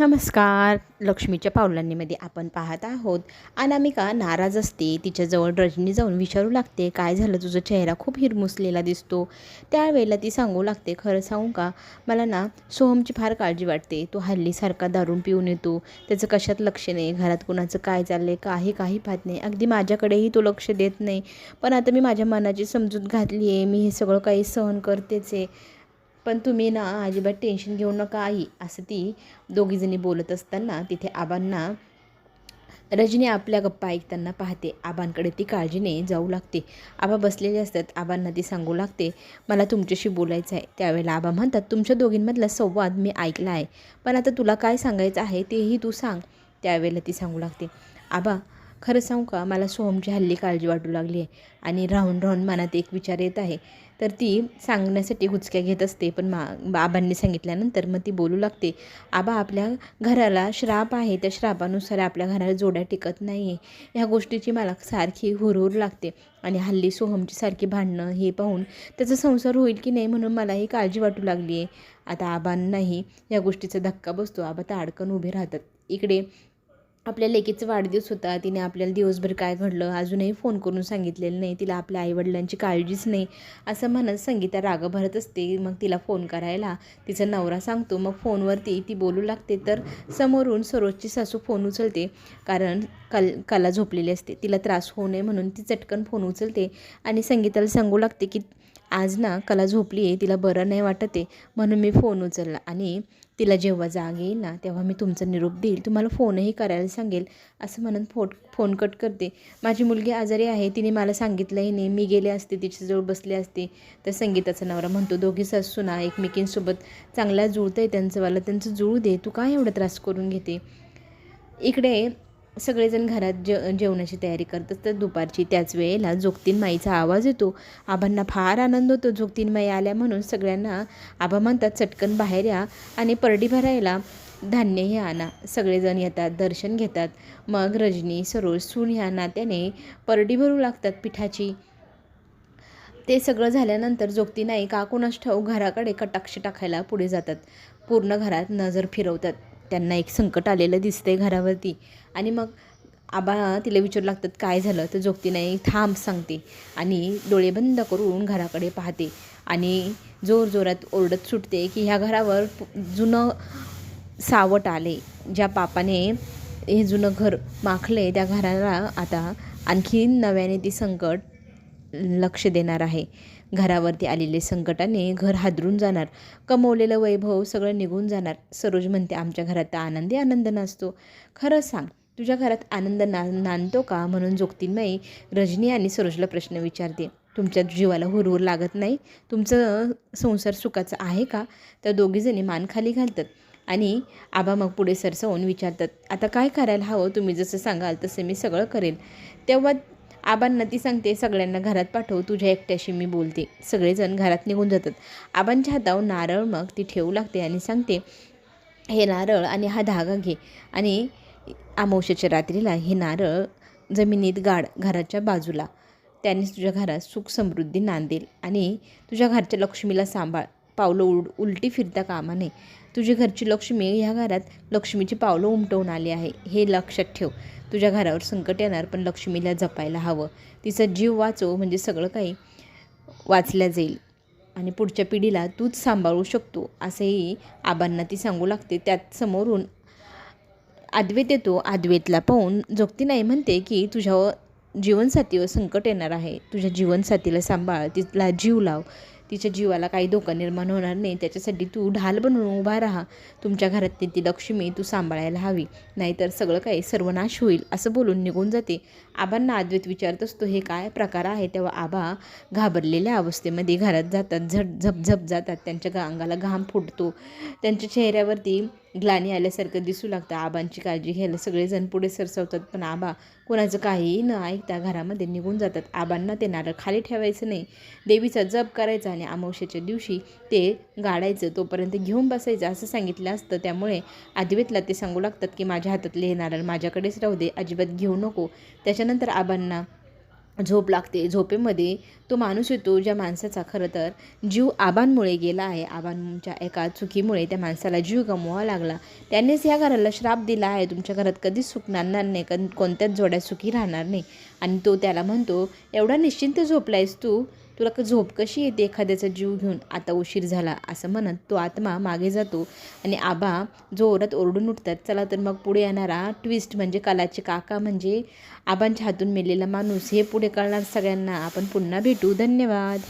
नमस्कार. लक्ष्मीच्या पावलांनीमध्ये आपण पाहत आहोत. अनामिका नाराज असते. तिच्याजवळ रजनी जाऊन विचारू लागते काय झालं? तुझा चेहरा खूप हिरमुसलेला दिसतो. त्यावेळेला ती सांगू लागते खरं सांगू का? मला ना सोहमची फार काळजी वाटते. तो हल्लीसारखा दारून पिऊन येतो. त्याचं कशात लक्ष नाही? घरात कुणाचं काय चाललंय? काही काही पाहत नाही. अगदी माझ्याकडेही तो लक्ष देत नाही. पण आता मी माझ्या मनाची समजूत घातली आहे मी हे सगळं काही सहन करतेच आहे. पण तुम्ही ना अजिबात टेन्शन घेऊ नका आई असं ती दोघीजणी बोलत असताना तिथे आबांना रजनी आपल्या गप्पा ऐकताना पाहते. आबांकडे ती काळजीने जाऊ लागते. आबा बसलेले असतात. आबांना ती सांगू लागते मला तुमच्याशी बोलायचं आहे. त्यावेळेला आबा म्हणतात तुमच्या दोघींमधला संवाद मी ऐकला आहे. पण आता तुला काय सांगायचं आहे तेही तू सांग. त्यावेळेला ती सांगू लागते आबा खरं सांगू का मला सोहमची हल्ली काळजी वाटू लागली आहे. आणि राहून राहून मनात एक विचार येत आहे. तर ती सांगण्यासाठी हुचक्या घेत असते पण मा आबांनी सांगितल्यानंतर मग ती बोलू लागते आबा आपल्या घराला श्राप आहे. त्या श्रापानुसार आपल्या घराला जोड्या टिकत नाही आहे ह्या गोष्टीची मला सारखी हुरहुर लागते. आणि हल्ली सोहमची सारखी भांडणं हे पाहून त्याचा संसार होईल की नाही म्हणून मला ही काळजी वाटू लागली आहे. आता आबांनाही या गोष्टीचा धक्का बसतो. आबा ताडकन उभे राहतात. इकडे आपल्या लेकीचा वाढदिवस होता. तिने आपल्याला दिवसभर काय घडलं अजूनही फोन करून सांगितलेलं नाही. तिला आपल्या आईवडिलांची काळजीच नाही असं म्हणत संगीता राग भरत असते. मग तिला फोन करायला तिचा नवरा सांगतो. मग फोनवरती ती बोलू लागते. तर समोरून सरोजची सासू फोन उचलते कारण कल कला झोपलेली असते. तिला त्रास होऊ नये म्हणून ती चटकन फोन उचलते आणि संगीताला सांगू लागते की आज ना कला झोपली आहे तिला बरं नाही वाटत आहे म्हणून मी फोन उचलला. आणि तिला जेव्हा जाग येईल ना तेव्हा मी तुमचा निरोप देईल. तुम्हाला फोनही करायला सांगेल असं म्हणून फोट फोन कट करते. माझी मुलगी आजारी आहे तिने मला सांगितलंही नाही. मी गेले असते तिच्याजवळ बसले असते. तर संगीताचा नवरा म्हणतो दोघी सासू ना एकमेकींसोबत चांगला जुळतं आहे त्यांचंवाला त्यांचं जुळू दे तू काय एवढा त्रास करून घेते? इकडे सगळेजण घरात जे जेवणाची तयारी करत असतात दुपारची त्याच वेळेला जोगतीन माईचा आवाज येतो. आबांना फार आनंद होतो जोगतीन माई आल्या म्हणून सगळ्यांना आबा म्हणतात चटकन बाहेर या आणि परडी भरायला धान्यही आणा. सगळेजण येतात दर्शन घेतात. मग रजनी सरोज सून ह्या नात्याने परडी भरू लागतात पिठाची. ते सगळं झाल्यानंतर जोगती नाही का कोणाच ठाऊ घराकडे कटाक्ष टाकायला पुढे जातात. पूर्ण घरात नजर फिरवतात. त्यांना एक संकट आलेलं दिसतंय घरावरती. आणि मग आबा तिला विचारू लागतात काय झालं? तर जोगती नाही. थांब सांगते. आणि डोळे बंद करून घराकडे पाहते. आणि जोर जोरात ओरडत सुटते की ह्या घरावर जुनं सावट आले. ज्या पापाने हे जुनं घर माखले त्या घराला आता आणखी नव्याने ती संकट लक्ष देणार आहे. घरावरती आलेले संकटाने घर हादरून जाणार. कमवलेलं वैभव सगळं निघून जाणार. सरोज म्हणते आमच्या घरात तर आनंदी आनंद नसतो. खरं सांग तुझ्या घरात आनंद ना नांदतो का? म्हणून जोगतीनमाई रजनी आणि सरोजला प्रश्न विचारते. तुमच्या जीवाला हुरहुर लागत नाही? तुमचं संसार सुखाचं आहे का? तर दोघीजणी मान खाली घालतात आणि आबा मग पुढे सरसवून विचारतात आता काय करायला हवं? तुम्ही जसं सांगाल तसं मी सगळं करेल तेव्हा आबांना ती सांगते सगळ्यांना घरात पाठव तुझ्या एकट्याशी मी बोलते. सगळेजण घरात निघून जातात. आबांच्या हातावर नारळ मग ती ठेवू लागते आणि सांगते हे नारळ आणि हा धागा घे. आणि अमावश्याच्या रात्रीला हे नारळ जमिनीत गाड घराच्या बाजूला त्यानेच तुझ्या घरात सुख समृद्धी नांदेल आणि तुझ्या घरच्या लक्ष्मीला सांभाळ. पावलं उल उलटी फिरता कामा नये तुझी घरची लक्ष्मी ह्या घरात लक्ष्मीची पावलं उमटवून आली आहे. हे लक्षात ठेव. तुझ्या घरावर संकट येणार पण लक्ष्मीला जपायला हवं. तिचा जीव वाचव म्हणजे सगळं काही वाचल्या जाईल. आणि पुढच्या पिढीला तूच सांभाळू शकतो असंही आबांना ती सांगू लागते. त्यात समोरून आद्वेत येतो. आद्वेतला पाहून जोगती नाही म्हणते की तुझ्या जीवनसाथीवर संकट येणार आहे. तुझ्या जीवनसाथीला सांभाळ. तिला जीव लाव. तिच्या जीवाला काही धोका निर्माण होणार नाही. त्याच्यासाठी तू ढाल बनवून उभा राहा. तुमच्या घरातली ती लक्ष्मी तू सांभाळायला हवी. नाहीतर सगळं काही सर्वनाश होईल असं बोलून निघून जाते. आबांना अद्वैत विचारत असतो हे काय प्रकार आहे? तेव्हा आबा घाबरलेल्या अवस्थेमध्ये घरात जातात. झट झपझप जातात. त्यांच्या अंगाला घाम फुटतो. त्यांच्या चेहऱ्यावरती ग्लानी आल्यासारखं दिसू लागतं. आबांची काळजी घ्यायला सगळेजण पुढे सरसवतात पण आबा कोणाचं काहीही न ऐकता घरामध्ये निघून जातात. आबांना ते नारळ खाली ठेवायचं नाही. देवीचा जप करायचा आणि अमावश्याच्या दिवशी ते गाडायचं तोपर्यंत घेऊन बसायचं असं सांगितलं असतं. त्यामुळे आदिवेतला ते सांगू लागतात की माझ्या हातातले हे नारळ माझ्याकडेच राहू दे. अजिबात घेऊ नको. त्याच्यानंतर आबांना झोप लागते. झोपेमध्ये तो माणूस येतो ज्या माणसाचा खरं तर जीव आबांमुळे गेला आहे. आबांच्या एका चुकीमुळे त्या माणसाला जीव गमवावा लागला. त्यांनीच ह्या घराला श्राप दिला आहे. तुमच्या घरात कधीच सुख नांदणार नाही. कन कोणत्याच जोड्या सुखी राहणार नाही. आणि तो त्याला म्हणतो एवढा निश्चिंत झोपलायस तू तुला का झोप कशी येते एखाद्याचा जीव घेऊन? आता उशीर झाला असं म्हणत तो आत्मा मागे जातो आणि आबा जोरात ओरडून उठतात. चला तर मग पुढे येणारा ट्विस्ट म्हणजे कलाचे काका म्हणजे आबांच्या हातून मेलेला माणूस. हे पुढे कळणार सगळ्यांना. आपण पुन्हा भेटू. धन्यवाद.